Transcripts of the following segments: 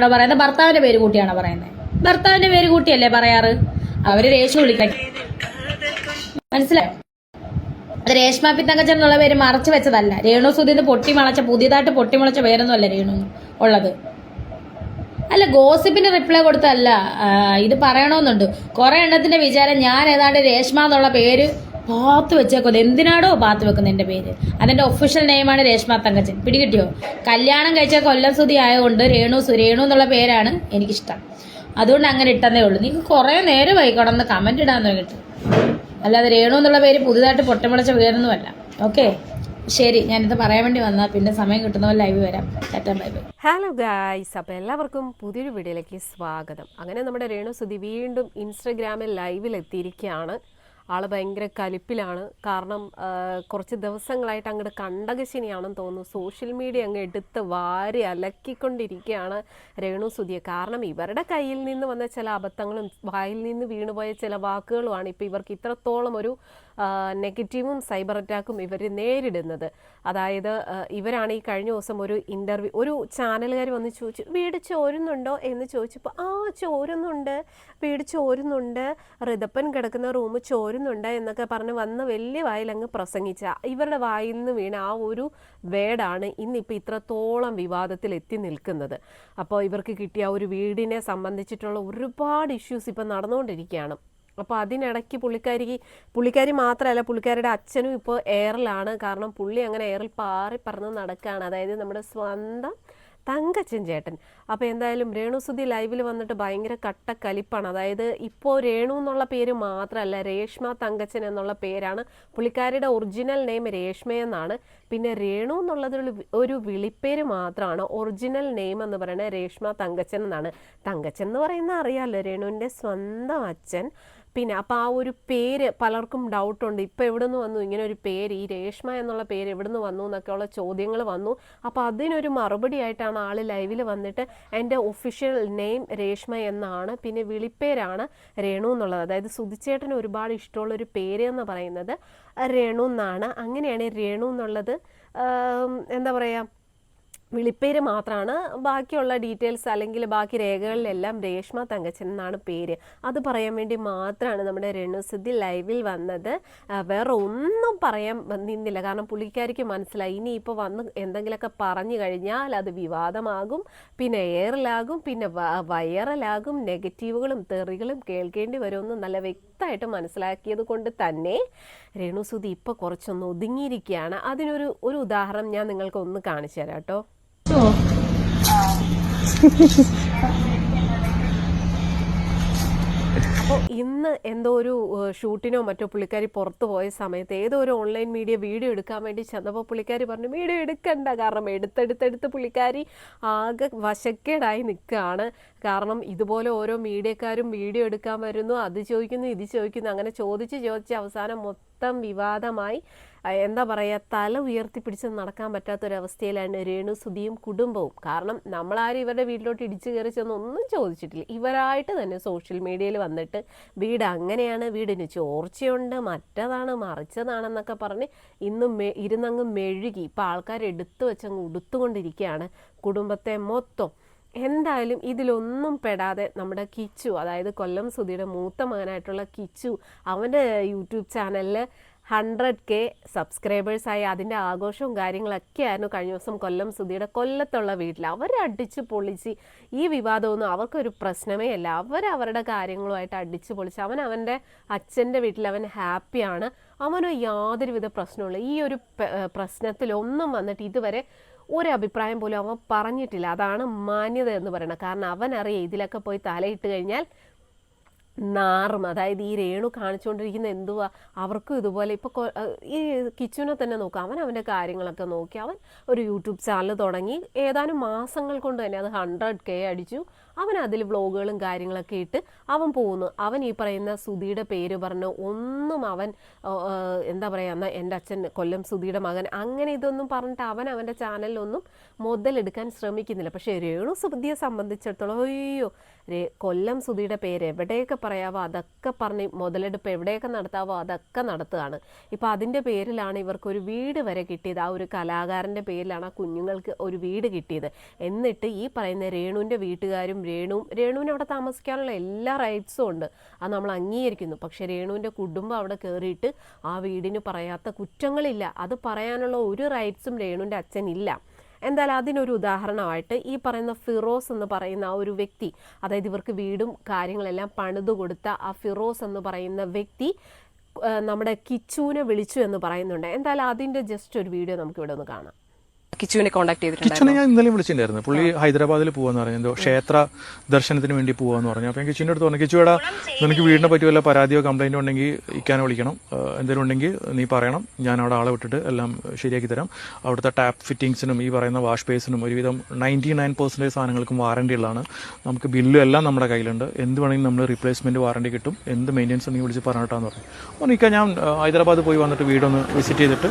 ആണോ പറയുന്നത്? ഭർത്താവിന്റെ പേര് കൂട്ടിയാണോ പറയുന്നത്? ഭർത്താവിന്റെ പേര് കൂട്ടിയല്ലേ പറയാറ്? അവർ രേഷ്മ വിളിക്കാൻ മനസ്സിലായോ? രേഷ്മ പിത്തങ്കച്ചൻ എന്നുള്ള പേര് മറച്ചു വെച്ചതല്ല. രേണു സുധീന്ന് പൊട്ടിമുളച്ച പുതിയതായിട്ട് പൊട്ടിമുളച്ച പേരൊന്നും അല്ല രേണു ഉള്ളത്. അല്ല ഗോസിപ്പിന് റിപ്ലൈ കൊടുത്തല്ല ഇത് പറയണമെന്നുണ്ട് കുറെ എണ്ണത്തിന്റെ വിചാരം ഞാൻ ഏതാണ്ട് രേഷ്മ എന്നുള്ള പേര് പാത്ത് വെച്ചേക്കുന്നത് എന്തിനാടോ പാത്ത് വെക്കുന്നത് എന്റെ പേര്? അതിന്റെ ഒഫീഷ്യൽ നെയിമാണ് രേഷ്മ തങ്കച്ചൻ. പിടികിട്ടിയോ? കല്യാണം കഴിച്ച കൊല്ലം സുതി ആയതുകൊണ്ട് രേണു സുരേണു എന്നുള്ള പേരാണ് എനിക്കിഷ്ടം. അതുകൊണ്ട് അങ്ങനെ ഇട്ടതേ ഉള്ളൂ. നിങ്ങൾക്ക് കുറെ നേരമായി കിടന്ന് കമന്റ് ഇടാൻ തുടങ്ങിയിട്ട് അല്ലാതെ രേണു എന്നുള്ള പേര് പുതുതായിട്ട് പൊട്ടമുളച്ച പേരൊന്നുമല്ല ഓക്കെ ശരി ഞാനിത് പറയാൻ വേണ്ടി വന്നാൽ പിന്നെ സമയം കിട്ടുന്ന ലൈവ് വരാം. ബൈ ബൈ ഹലോ ഗായ്സ് അപ്പോൾ എല്ലാവർക്കും പുതിയൊരു വീഡിയോയിലേക്ക് സ്വാഗതം. അങ്ങനെ നമ്മുടെ രേണു സുധി വീണ്ടും ഇൻസ്റ്റഗ്രാമിൽ ലൈവിൽ എത്തിയിരിക്കുകയാണ്. ആൾ ഭയങ്കര കലിപ്പിലാണ്. കാരണം കുറച്ച് ദിവസങ്ങളായിട്ട് അങ്ങോട്ട് കണ്ടകശിനിയാണെന്ന് തോന്നുന്നു. സോഷ്യൽ മീഡിയ അങ്ങ് എടുത്ത് വാരി അലക്കിക്കൊണ്ടിരിക്കുകയാണ് രേണു സുധിയെ. കാരണം ഇവരുടെ കയ്യിൽ നിന്ന് വന്ന ചില അബദ്ധങ്ങളും വായിൽ നിന്ന് വീണുപോയ ചില വാക്കുകളുമാണ് ഇപ്പോൾ ഇവർക്ക് ഇത്രത്തോളം ഒരു നെഗറ്റീവും സൈബർ അറ്റാക്കും ഇവർ നേരിടുന്നത്. അതായത് ഇവരാണ് ഈ കഴിഞ്ഞ ദിവസം ഒരു ഇന്റർവ്യൂ ഒരു ചാനലുകാർ വന്ന് ചോദിച്ചു വീട് ചോരുന്നുണ്ടോ എന്ന് ചോദിച്ചപ്പോൾ ആ ചോരുന്നുണ്ട്. വീട് ചോരുന്നുണ്ട് റിതപ്പൻ കിടക്കുന്ന റൂം ചോരുന്നുണ്ട് എന്നൊക്കെ പറഞ്ഞ് വന്ന് വലിയ വായിൽ അങ്ങ് പ്രസംഗിച്ച. ഇവരുടെ വായിൽ നിന്ന് വീണ ആ ഒരു വേടാണ് ഇന്നിപ്പോൾ ഇത്രത്തോളം വിവാദത്തിൽ എത്തി നിൽക്കുന്നത്. അപ്പോൾ ഇവർക്ക് കിട്ടിയ ഒരു വീടിനെ സംബന്ധിച്ചിട്ടുള്ള ഒരുപാട് ഇഷ്യൂസ് ഇപ്പം നടന്നുകൊണ്ടിരിക്കുകയാണ്. അപ്പോൾ അതിനിടയ്ക്ക് പുള്ളിക്കാരിക്ക് പുള്ളിക്കാരി മാത്രമല്ല പുള്ളിക്കാരിയുടെ അച്ഛനും ഇപ്പോൾ എയറിലാണ് കാരണം പുള്ളി അങ്ങനെ എയറിൽ പാറി പറന്ന് നടക്കുകയാണ്. അതായത് നമ്മുടെ സ്വന്തം തങ്കച്ചൻ ചേട്ടൻ. അപ്പോൾ എന്തായാലും രേണു രേണുസുതി ലൈവിൽ വന്നിട്ട് ഭയങ്കര കട്ട കലിപ്പാണ് അതായത് ഇപ്പോൾ രേണു എന്നുള്ള പേര് മാത്രമല്ല രേഷ്മ തങ്കച്ചൻ എന്നുള്ള പേരാണ്. പുള്ളിക്കാരിയുടെ ഒറിജിനൽ നെയിം രേഷ്മയെന്നാണ് പിന്നെ രേണു എന്നുള്ളത് ഒരു വിളിപ്പേര് മാത്രമാണ്. ഒറിജിനൽ നെയിം എന്ന് പറയുന്നത് രേഷ്മ തങ്കച്ചൻ എന്നാണ്. തങ്കച്ചൻ എന്ന് പറയുന്ന അറിയാമല്ലോ രേണുവിന്റെ സ്വന്തം അച്ഛൻ. പിന്നെ അപ്പോൾ ആ ഒരു പേര് പലർക്കും ഡൗട്ടുണ്ട് ഇപ്പോൾ എവിടെ നിന്ന് വന്നു? ഇങ്ങനെ ഒരു പേര് ഈ രേഷ്മ എന്നുള്ള പേര് എവിടെ നിന്ന് വന്നു എന്നൊക്കെയുള്ള ചോദ്യങ്ങൾ വന്നു. അപ്പോൾ അതിനൊരു മറുപടി ആയിട്ടാണ് ആൾ ലൈവിൽ വന്നിട്ട് എന്റെ ഒഫീഷ്യൽ നെയിം രേഷ്മ എന്നാണ് പിന്നെ വിളിപ്പേരാണ് രേണു എന്നുള്ളത്. അതായത് സുധിച്ചേട്ടന് ഒരുപാട് ഇഷ്ടമുള്ള ഒരു പേര് എന്ന് പറയുന്നത് രേണു എന്നാണ്. അങ്ങനെയാണ് രേണു എന്നുള്ളത് എന്താ പറയുക വിളിപ്പേര് മാത്രമാണ് ബാക്കിയുള്ള ഡീറ്റെയിൽസ് അല്ലെങ്കിൽ ബാക്കി രേഖകളിലെല്ലാം രേഷ്മ തങ്കച്ചൻ എന്നാണ് പേര്. അത് പറയാൻ വേണ്ടി മാത്രമാണ് നമ്മുടെ രണുസിദ്ധി ലൈവിൽ വന്നത്. വേറെ ഒന്നും പറയാൻ നിന്നില്ല. കാരണം പുള്ളിക്കാരിക്ക് മനസ്സിലായി. ഇനിയിപ്പോൾ വന്ന് എന്തെങ്കിലുമൊക്കെ പറഞ്ഞു കഴിഞ്ഞാൽ അത് വിവാദമാകും പിന്നെ എയറിലാകും പിന്നെ വൈറലാകും. നെഗറ്റീവുകളും തെറികളും കേൾക്കേണ്ടി വരുമെന്ന് നല്ല വ്യക്തമായിട്ട് മനസ്സിലാക്കിയത് കൊണ്ട് തന്നെ രേണുസുതി ഇപ്പോൾ കുറച്ചൊന്ന് ഒതുങ്ങിയിരിക്കുകയാണ്. അതിനൊരു ഒരു ഉദാഹരണം ഞാൻ നിങ്ങൾക്ക് ഒന്ന് കാണിച്ചു തരാം കേട്ടോ. ഇന്ന് എന്തോ ഒരു ഷൂട്ടിനോ മറ്റോ പുള്ളിക്കാരി പുറത്ത് പോയ സമയത്ത് ഏതോ ഒരു ഓൺലൈൻ മീഡിയ വീഡിയോ എടുക്കാൻ വേണ്ടി ചെന്നപ്പോൾ പുള്ളിക്കാരി പറഞ്ഞു വീഡിയോ എടുക്കണ്ട. കാരണം എടുത്തെടുത്തെടുത്ത് പുള്ളിക്കാരി ആകെ വശക്കേടായി നിൽക്കുകയാണ് കാരണം ഇതുപോലെ ഓരോ മീഡിയക്കാരും വീഡിയോ എടുക്കാൻ വരുന്നു അത് ചോദിക്കുന്നു ഇത് ചോദിക്കുന്നു അങ്ങനെ ചോദിച്ച് ചോദിച്ച് അവസാനം മൊത്തം വിവാദമായി. എന്താ പറയുക തല ഉയർത്തിപ്പിടിച്ച് നടക്കാൻ പറ്റാത്തൊരവസ്ഥയിലാണ് രേണു സുധിയും കുടുംബവും. കാരണം നമ്മളാരും ഇവരുടെ വീട്ടിലോട്ട് ഇടിച്ചു കയറി ചെന്നൊന്നും ചോദിച്ചിട്ടില്ല. ഇവരായിട്ട് തന്നെ സോഷ്യൽ മീഡിയയിൽ വന്നിട്ട് വീട് അങ്ങനെയാണ് വീടിന് ചോർച്ചയുണ്ട് മറ്റതാണ് മറിച്ചതാണെന്നൊക്കെ പറഞ്ഞ് ഇന്ന് മെ ഇരുന്നങ്ങ് മെഴുകി ഇപ്പം ആൾക്കാർ എടുത്തു വെച്ചങ്ങ് ഉടുത്തുകൊണ്ടിരിക്കുകയാണ് കുടുംബത്തെ മൊത്തം. എന്തായാലും ഇതിലൊന്നും പെടാതെ നമ്മുടെ കിച്ചു അതായത് കൊല്ലം സുധിയുടെ മൂത്ത മകനായിട്ടുള്ള കിച്ചു അവന്റെ യൂട്യൂബ് ചാനലിൽ ഹൺഡ്രഡ് കെ സബ്സ്ക്രൈബേഴ്സായി അതിന്റെ ആഘോഷവും കാര്യങ്ങളൊക്കെ ആയിരുന്നു കഴിഞ്ഞ ദിവസം കൊല്ലം സുധിയുടെ കൊല്ലത്തുള്ള വീട്ടിൽ അവർ അടിച്ച് പൊളിച്ച് ഈ വിവാദമൊന്നും അവർക്കൊരു പ്രശ്നമേ അല്ല. അവർ അവരുടെ കാര്യങ്ങളുമായിട്ട് അടിച്ച് പൊളിച്ച് അവൻ അവന്റെ അച്ഛന്റെ വീട്ടിൽ അവൻ ഹാപ്പിയാണ്. അവനോ യാതൊരുവിധ പ്രശ്നമുള്ള ഈ ഒരു പ്രശ്നത്തിലൊന്നും വന്നിട്ട് ഇതുവരെ ഒരു അഭിപ്രായം പോലും അവൻ പറഞ്ഞിട്ടില്ല. അതാണ് മാന്യത എന്ന് പറയുന്നത്. കാരണം അവൻ അറിയാം ഇതിലൊക്കെ പോയി തലയിട്ട് കഴിഞ്ഞാൽ നാറും. അതായത് ഈ രേണു കാണിച്ചുകൊണ്ടിരിക്കുന്ന എന്തുവാ? അവർക്കും ഇതുപോലെ ഇപ്പോൾ ഈ കിച്ചുവിനെ തന്നെ നോക്കാം. അവൻ അവന്റെ കാര്യങ്ങളൊക്കെ നോക്കി അവൻ ഒരു യൂട്യൂബ് ചാനൽ തുടങ്ങി. ഏതാനും മാസങ്ങൾ കൊണ്ട് തന്നെ അത് ഹൺഡ്രഡ് കെ അടിച്ചു. അവൻ അതിൽ വ്ളോഗുകളും കാര്യങ്ങളൊക്കെ ഇട്ട് അവൻ പോകുന്നു. അവൻ ഈ പറയുന്ന സുധിയുടെ പേര് പറഞ്ഞ് ഒന്നും അവൻ എന്താ പറയുക എന്റെ അച്ഛൻ കൊല്ലം സുധിയുടെ മകൻ അങ്ങനെ ഇതൊന്നും പറഞ്ഞിട്ട് അവൻ അവന്റെ ചാനലിലൊന്നും മുതലെടുക്കാൻ ശ്രമിക്കുന്നില്ല. പക്ഷേ രേണു സുധിയെ സംബന്ധിച്ചിടത്തോളം അയ്യോ രേ കൊല്ലം സുധിയുടെ പേര് എവിടെയൊക്കെ പറയാവോ അതൊക്കെ പറഞ്ഞ് മുതലെടുപ്പ് എവിടെയൊക്കെ നടത്താവോ അതൊക്കെ നടത്തുകയാണ്. ഇപ്പോൾ അതിന്റെ പേരിലാണ് ഇവർക്കൊരു വീട് വരെ കിട്ടിയത്. ആ ഒരു കലാകാരന്റെ പേരിലാണ് ആ കുഞ്ഞുങ്ങൾക്ക് ഒരു വീട് കിട്ടിയത്. എന്നിട്ട് ഈ പറയുന്ന രേണുവിന്റെ വീട്ടുകാരും രേണുവും രേണുവിന് അവിടെ താമസിക്കാനുള്ള എല്ലാ റൈറ്റ്സും ഉണ്ട്. അത് നമ്മൾ അംഗീകരിക്കുന്നു. പക്ഷേ രേണുവിന്റെ കുടുംബം അവിടെ കയറിയിട്ട് ആ വീടിന് പറയാത്ത കുറ്റങ്ങളില്ല. അത് പറയാനുള്ള ഒരു റൈറ്റ്സും രേണുവിന്റെ അച്ഛനില്ല എന്തായാലും അതിനൊരു ഉദാഹരണമായിട്ട് ഈ പറയുന്ന ഫിറോസ് എന്ന് പറയുന്ന ആ ഒരു വ്യക്തി അതായത് ഇവർക്ക് വീടും കാര്യങ്ങളെല്ലാം പണിതു കൊടുത്ത ആ ഫിറോസ് എന്ന് പറയുന്ന വ്യക്തി നമ്മുടെ കിച്ചുവിനെ വിളിച്ചു എന്ന് പറയുന്നുണ്ട്. എന്തായാലും അതിന്റെ ജസ്റ്റ് ഒരു വീഡിയോ നമുക്കിവിടെ ഒന്ന് കാണാം. കിച്ചുവിനെ കോൺടാക്ട് ചെയ്തിട്ടുണ്ട് ഞാൻ ഇന്നലെ വിളിച്ചിട്ടുണ്ടായിരുന്നു. പുള്ളി ഹൈദരാബാദിൽ പോവാന്ന് പറഞ്ഞു. എന്തോ ക്ഷേത്ര ദർശനത്തിന് വേണ്ടി പോവാന്ന് പറഞ്ഞു. അപ്പൊ ഞാൻ കിച്ചുവിന്റെ അടുത്ത് പറഞ്ഞു കിച്ചുവേടാ നിനക്ക് വീടിനെ പറ്റി വല്ല പരാതിയോ കംപ്ലൈന്റോ ഉണ്ടെങ്കിൽ ഇക്കാനെ വിളിക്കണം. എന്തെങ്കിലും ഉണ്ടെങ്കിൽ നീ പറയണം. ഞാൻ അവിടെ ആളെ വിട്ടിട്ട് എല്ലാം ശരിയാക്കി തരാം. അവിടുത്തെ ടാപ്പ് ഫിറ്റിംഗ്സിനും ഈ പറയുന്ന വാഷ് ബേസിനും ഒരുവിധം നയന്റി നയൻ പെർസെന്റേജ് സാധനങ്ങൾക്കും വാറണ്ടി ഉള്ളതാണ്. നമുക്ക് ബില്ലും എല്ലാം നമ്മുടെ കയ്യിലുണ്ട്. എന്ത് വേണമെങ്കിലും നമ്മൾ റീപ്ലേസ്മെന്റ് വാറണ്ടി കിട്ടും. എന്ത് മെയിന്റെനൻസ് ഉണ്ടെങ്കിൽ വിളിച്ച് പറഞ്ഞിട്ടാന്ന് പറഞ്ഞു. അപ്പോൾ നിൽക്കാൻ ഞാൻ ഹൈദരാബാദ് പോയി വന്നിട്ട് വീടൊന്ന് വിസിറ്റ് ചെയ്തിട്ട്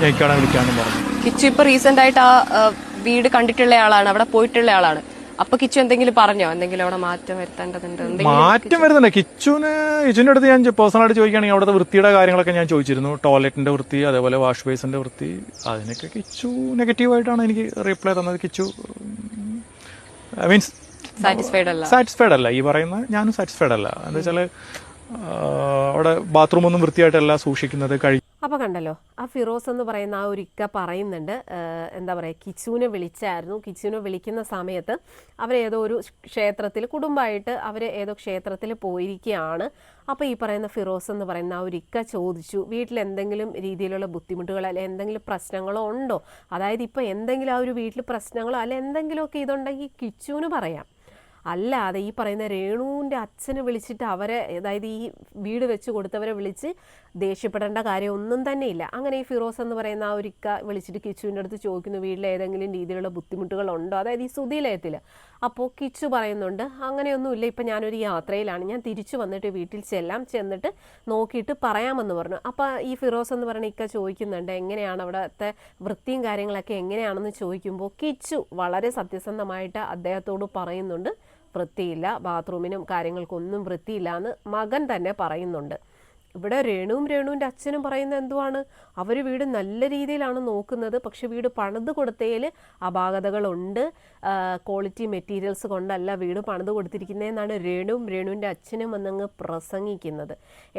പറഞ്ഞു. കിച്ചു ഇപ്പൊ റീസെന്റ് ആയിട്ട് ആ വീട് കണ്ടിട്ടുള്ള ആളാണ് അവിടെ പോയിട്ടുള്ള ആളാണ് അപ്പൊ കിച്ചു എന്തെങ്കിലും പറഞ്ഞോ? എന്തെങ്കിലും അവിടെ മാറ്റം വരുത്തേണ്ടതുണ്ട്? മാറ്റം വരുന്നുണ്ട്. കിച്ചുന് കിച്ചുവിന്റെ അടുത്ത് ഞാൻ പേഴ്സണലായിട്ട് ചോദിക്കുകയാണെങ്കിൽ അവിടുത്തെ വൃത്തിയുടെ കാര്യങ്ങളൊക്കെ ഞാൻ ചോദിച്ചിരുന്നു. ടോയ്ലറ്റിന്റെ വൃത്തി അതേപോലെ വാഷ് ബേസിന്റെ വൃത്തി. അതിനൊക്കെ കിച്ചു നെഗറ്റീവായിട്ടാണ് എനിക്ക് റിപ്ലൈ തന്നത്. കിച്ചു മീൻസ് സാറ്റിസ്ഫൈഡ് അല്ല. സാറ്റിസ്ഫൈഡ് അല്ല. ഈ പറയുന്ന ഞാനും സാറ്റിസ്ഫൈഡ് അല്ല. എന്താ വെച്ചാൽ അവിടെ ബാത്റൂം ഒന്നും വൃത്തിയായിട്ടല്ല സൂക്ഷിക്കുന്നത്. കഴി അപ്പോൾ കണ്ടല്ലോ ആ ഫിറോസ് എന്ന് പറയുന്ന ആ ഒരു ഇക്ക പറയുന്നുണ്ട് എന്താ പറയുക കിച്ചുവിനെ വിളിച്ചായിരുന്നു. കിച്ചുവിനെ വിളിക്കുന്ന സമയത്ത് അവരേതോ ഒരു ക്ഷേത്രത്തിൽ കുടുംബമായിട്ട് അവർ ഏതോ ക്ഷേത്രത്തിൽ പോയിരിക്കുകയാണ്. അപ്പോൾ ഈ പറയുന്ന ഫിറോസ് എന്ന് പറയുന്ന ആ ഒരു ഇക്ക ചോദിച്ചു വീട്ടിൽ എന്തെങ്കിലും രീതിയിലുള്ള ബുദ്ധിമുട്ടുകൾ അല്ലെ എന്തെങ്കിലും പ്രശ്നങ്ങളോ ഉണ്ടോ? അതായത് ഇപ്പോൾ എന്തെങ്കിലും ആ ഒരു വീട്ടിൽ പ്രശ്നങ്ങളോ അല്ലെ എന്തെങ്കിലുമൊക്കെ ഇതുണ്ടെങ്കിൽ കിച്ചുവിന് പറയാം. അല്ലാതെ ഈ പറയുന്ന രേണുവിന്റെ അച്ഛനെ വിളിച്ചിട്ട് അവരെ അതായത് ഈ വീട് വെച്ച് കൊടുത്തവരെ വിളിച്ച് ദേഷ്യപ്പെടേണ്ട കാര്യമൊന്നും തന്നെ ഇല്ല അങ്ങനെ ഈ ഫിറോസ് എന്ന് പറയുന്ന ആ ഒരു ഇക്ക വിളിച്ചിട്ട് കിച്ചുവിന്റെ അടുത്ത് ചോദിക്കുന്നു വീട്ടിൽ ഏതെങ്കിലും രീതിയിലുള്ള ബുദ്ധിമുട്ടുകളുണ്ടോ അതായത് ഈ സുതിലയത്തിൽ അപ്പോൾ കിച്ചു പറയുന്നുണ്ട് അങ്ങനെയൊന്നുമില്ല ഇപ്പം ഞാനൊരു യാത്രയിലാണ്. ഞാൻ തിരിച്ചു വന്നിട്ട് വീട്ടിൽ ചെല്ലാം ചെന്നിട്ട് നോക്കിയിട്ട് പറയാമെന്ന് പറഞ്ഞു. അപ്പോൾ ഈ ഫിറോസ് എന്ന് പറയുന്ന ഇക്ക ചോദിക്കുന്നുണ്ട് എങ്ങനെയാണ് അവിടുത്തെ വൃത്തിയും കാര്യങ്ങളൊക്കെ എങ്ങനെയാണെന്ന് ചോദിക്കുമ്പോൾ കിച്ചു വളരെ സത്യസന്ധമായിട്ട് അദ്ദേഹത്തോട് പറയുന്നുണ്ട് വൃത്തിയില്ല ബാത്റൂമിനും കാര്യങ്ങൾക്കൊന്നും വൃത്തിയില്ല എന്ന് മകൻ തന്നെ പറയുന്നുണ്ട്. ഇവിടെ രേണുവും രേണുവിന്റെ അച്ഛനും പറയുന്ന എന്തുവാണ്? അവർ വീട് നല്ല രീതിയിലാണ് നോക്കുന്നത്. പക്ഷെ വീട് പണിത് കൊടുത്തതിൽ അപാകതകളുണ്ട്. ക്വാളിറ്റി മെറ്റീരിയൽസ് കൊണ്ടല്ല വീട് പണിത് കൊടുത്തിരിക്കുന്നതെന്നാണ് രേണുവും രേണുവിന്റെ അച്ഛനും വന്നങ്ങ് പ്രസംഗിക്കുന്നത്.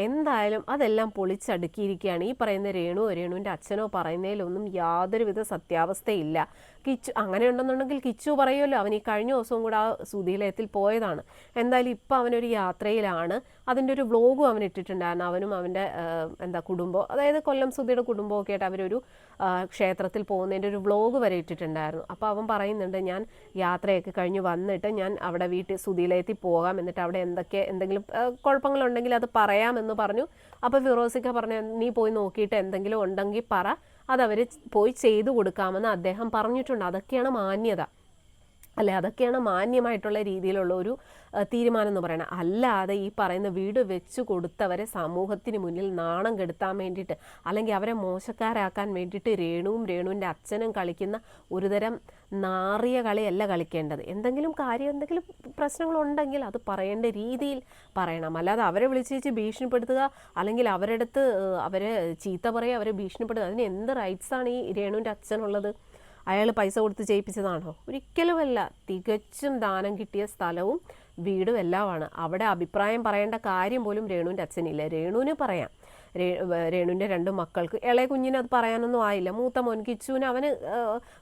എന്തായാലും അതെല്ലാം പൊളിച്ചടുക്കിയിരിക്കുകയാണ്. ഈ പറയുന്ന രേണുവോ രേണുവിന്റെ അച്ഛനോ പറയുന്നതിലൊന്നും യാതൊരുവിധ സത്യാവസ്ഥയില്ല. കിച്ചു അങ്ങനെ ഉണ്ടെന്നുണ്ടെങ്കിൽ കിച്ചു പറയുമല്ലോ അവൻ ഈ കഴിഞ്ഞ ദിവസവും കൂടെ ആ സുധീലയത്തിൽ പോയതാണ്. എന്തായാലും ഇപ്പം അവനൊരു യാത്രയിലാണ്. അതിന്റെ ഒരു വ്ലോഗും അവൻ ഇട്ടിട്ടുണ്ടായിരുന്നു. അവനും അവന്റെ എന്താ കുടുംബം അതായത് കൊല്ലം സുധിയുടെ കുടുംബമൊക്കെ ആയിട്ട് അവരൊരു ക്ഷേത്രത്തിൽ പോകുന്നതിന്റെ ഒരു വ്ലോഗ് വരെ ഇട്ടിട്ടുണ്ടായിരുന്നു. അപ്പോൾ അവൻ പറയുന്നുണ്ട് ഞാൻ യാത്രയൊക്കെ കഴിഞ്ഞ് വന്നിട്ട് ഞാൻ അവിടെ വീട്ടിൽ സുധീലയത്തിൽ പോകാം. എന്നിട്ട് അവിടെ എന്തൊക്കെ എന്തെങ്കിലും കുഴപ്പങ്ങളുണ്ടെങ്കിൽ അത് പറയാമെന്ന് പറഞ്ഞു. അപ്പോൾ ഫിറോസിക്ക പറഞ്ഞു നീ പോയി നോക്കിയിട്ട് എന്തെങ്കിലും ഉണ്ടെങ്കിൽ പറ. അതവർ പോയി ചെയ്തു കൊടുക്കാമെന്ന് അദ്ദേഹം പറഞ്ഞിട്ടുണ്ട്. അതൊക്കെയാണ് മാന്യത. അല്ലെ? അതൊക്കെയാണ് മാന്യമായിട്ടുള്ള രീതിയിലുള്ള ഒരു തീരുമാനം എന്ന് പറയുന്നത്. അല്ലാതെ ഈ പറയുന്ന വീട് വെച്ചു കൊടുത്തവരെ സമൂഹത്തിന് മുന്നിൽ നാണം കെടുത്താൻ വേണ്ടിയിട്ട് അല്ലെങ്കിൽ അവരെ മോശക്കാരാക്കാൻ വേണ്ടിയിട്ട് രേണുവും രേണുവിന്റെ അച്ഛനും കളിക്കുന്ന ഒരുതരം നാറിയ കളിയല്ല കളിക്കേണ്ടത്. എന്തെങ്കിലും കാര്യം എന്തെങ്കിലും പ്രശ്നങ്ങളുണ്ടെങ്കിൽ അത് പറയേണ്ട രീതിയിൽ പറയണം. അല്ലാതെ അവരെ വിളിച്ച് വെച്ച് ഭീഷണിപ്പെടുത്തുക അല്ലെങ്കിൽ അവരുടെ അടുത്ത് അവരെ ചീത്ത പറയുക അവരെ ഭീഷണിപ്പെടുത്തുക അതിന് എന്ത് റൈറ്റ്സാണ് ഈ രേണുവിന്റെ അച്ഛനുള്ളത്? അയാൾ പൈസ കൊടുത്ത് ചെയ്യിപ്പിച്ചതാണോ ഒരിക്കലുമല്ല. തികച്ചും ദാനം കിട്ടിയ സ്ഥലവും വീടും എല്ലാമാണ്. അവിടെ അഭിപ്രായം പറയേണ്ട കാര്യം പോലും രേണുവിന്റെ അച്ഛനില്ല. രേണുവിന് പറയാം. രേണുവിന്റെ രണ്ട് മക്കൾക്ക് ഇളയ കുഞ്ഞിന് അത് പറയാനൊന്നും ആയില്ല. മൂത്ത മോൻ കിച്ചുവിന് അവന്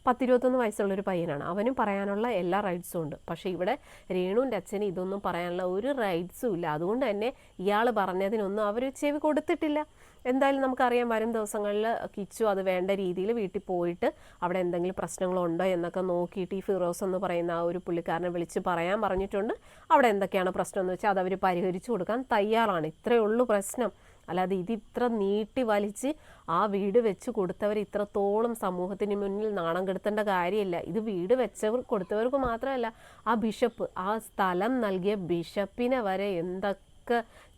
പത്തിരുപത്തൊന്ന് വയസ്സുള്ളൊരു പയ്യനാണ്. അവനും പറയാനുള്ള എല്ലാ റൈറ്റ്സും ഉണ്ട്. പക്ഷേ ഇവിടെ രേണുവിന്റെ അച്ഛന് ഇതൊന്നും പറയാനുള്ള ഒരു റൈറ്റ്സും ഇല്ല. അതുകൊണ്ട് തന്നെ ഇയാൾ പറഞ്ഞതിനൊന്നും അവർ ചെവി കൊടുത്തിട്ടില്ല. എന്തായാലും നമുക്കറിയാം വരും ദിവസങ്ങളിൽ കിച്ചു അത് വേണ്ട രീതിയിൽ വീട്ടിൽ പോയിട്ട് അവിടെ എന്തെങ്കിലും പ്രശ്നങ്ങളുണ്ടോ എന്നൊക്കെ നോക്കിയിട്ട് ഈ ഫിറോസ് എന്ന് പറയുന്ന ആ ഒരു പുള്ളിക്കാരനെ വിളിച്ച് പറയാൻ പറഞ്ഞിട്ടുണ്ട്. അവിടെ എന്തൊക്കെയാണ് പ്രശ്നം എന്ന് വെച്ചാൽ അത് അവർ പരിഹരിച്ചു കൊടുക്കാൻ തയ്യാറാണ്. ഇത്രയേ ഉള്ളൂ പ്രശ്നം. അല്ലാതെ ഇത് ഇത്ര നീട്ടി വലിച്ച് ആ വീട് വെച്ച് കൊടുത്തവർ ഇത്രത്തോളം സമൂഹത്തിന് മുന്നിൽ നാണം കെടുത്തേണ്ട കാര്യമില്ല. ഇത് വീട് വെച്ചവർ കൊടുത്തവർക്ക് മാത്രമല്ല ആ ബിഷപ്പ് ആ സ്ഥലം നൽകിയ ബിഷപ്പിനെ വരെ എന്തൊക്കെ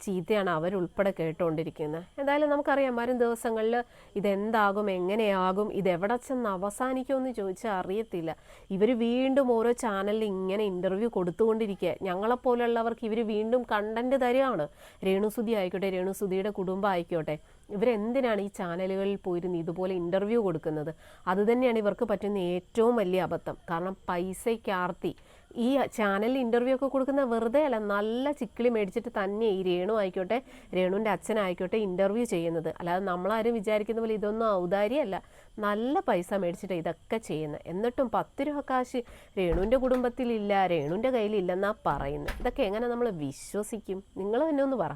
ചീത്തയാണ് അവരുൾപ്പെടെ കേട്ടുകൊണ്ടിരിക്കുന്നത് എന്തായാലും നമുക്കറിയാം വരും ദിവസങ്ങളിൽ ഇതെന്താകും എങ്ങനെയാകും ഇതെവിടെ ചെന്ന് അവസാനിക്കുമെന്ന് ചോദിച്ചാൽ അറിയത്തില്ല. ഇവർ വീണ്ടും ഓരോ ചാനലിൽ ഇങ്ങനെ ഇന്റർവ്യൂ കൊടുത്തുകൊണ്ടിരിക്കുക. ഞങ്ങളെപ്പോലുള്ളവർക്ക് ഇവർ വീണ്ടും കണ്ടന്റ് തരികയാണ് രേണുസുതി ആയിക്കോട്ടെ രേണുസുതിയുടെ കുടുംബം ആയിക്കോട്ടെ. ഇവരെന്തിനാണ് ഈ ചാനലുകളിൽ പോയിരുന്ന് ഇതുപോലെ ഇന്റർവ്യൂ കൊടുക്കുന്നത്? അതുതന്നെയാണ് ഇവർക്ക് പറ്റുന്ന ഏറ്റവും വലിയ അബദ്ധം. കാരണം പൈസയ്ക്കാർത്തി ഈ ചാനലിൽ ഇന്റർവ്യൂ ഒക്കെ കൊടുക്കുന്ന വെറുതെ അല്ല നല്ല ചിക്കിളി മേടിച്ചിട്ട് തന്നെ ഈ രേണു ആയിക്കോട്ടെ രേണുവിന്റെ അച്ഛനായിക്കോട്ടെ ഇന്റർവ്യൂ ചെയ്യുന്നത്. അല്ലാതെ നമ്മളാരും വിചാരിക്കുന്ന പോലെ ഇതൊന്നും ഔദാര്യമല്ല. നല്ല പൈസ മേടിച്ചിട്ട് ഇതൊക്കെ ചെയ്യുന്നത്. എന്നിട്ടും പത്ത് രൂപ കാശ് രേണുവിന്റെ കുടുംബത്തിലില്ല രേണുവിന്റെ കയ്യിലില്ലെന്നാണ് പറയുന്നത്. ഇതൊക്കെ എങ്ങനെ നമ്മൾ വിശ്വസിക്കും? നിങ്ങൾ തന്നെ ഒന്ന് പറ.